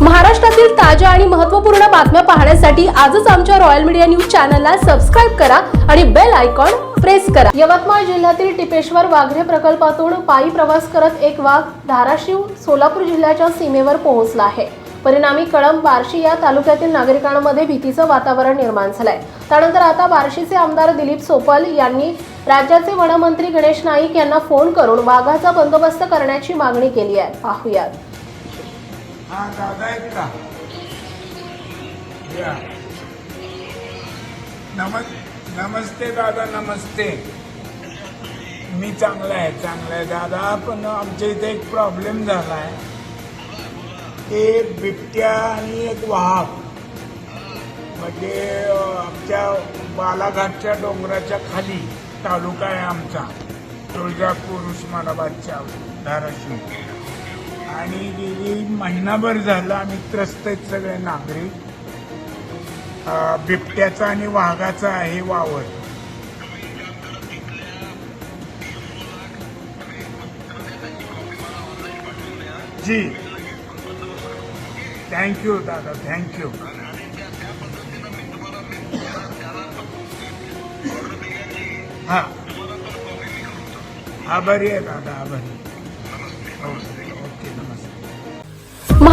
महाराष्ट्रातील ताज्या आणि महत्त्वपूर्ण बातम्या पाहण्यासाठी आजच आमच्या रॉयल मीडिया न्यूज चॅनलला सबस्क्राईब करा आणि बेल आयकॉन प्रेस करा. यवतमाळ जिल्ह्यातील टिपेश्वर वाघरे प्रकल्पातून पायी प्रवास करत एक वाघ धाराशिव सोलापूर जिल्ह्याच्या सीमेवर पोहोचला आहे. परिणामी कळंब बार्शी या तालुक्यातील नागरिकांमध्ये भीतीचं वातावरण निर्माण झालंय. त्यानंतर आता बार्शीचे आमदार दिलीप सोपल यांनी राज्याचे वनमंत्री गणेश नाईक यांना फोन करून वाघाचा बंदोबस्त करण्याची मागणी केली आहे. पाहूयात. हा दादा आहेत का? या. नमस् नमस्ते दादा नमस्ते. मी चांगला आहे चांगला आहे दादा. पण आमच्या इथे एक प्रॉब्लेम झाला आहे ते बिबट्या आणि एक वाघ म्हणजे आमच्या बालाघाटच्या डोंगराच्या खाली तालुका आहे आमचा. तुळजापूर उस्मानाबादच्या धाराशिव. आणि गेली महिनाभर झालं आम्ही त्रस्त आहेत सगळे नागरिक. बिबट्याचा आणि वाघाचा आहे वावर. जी. थँक्यू दादा थँक्यू हा. आभारी आहे दादा आभारी. ओके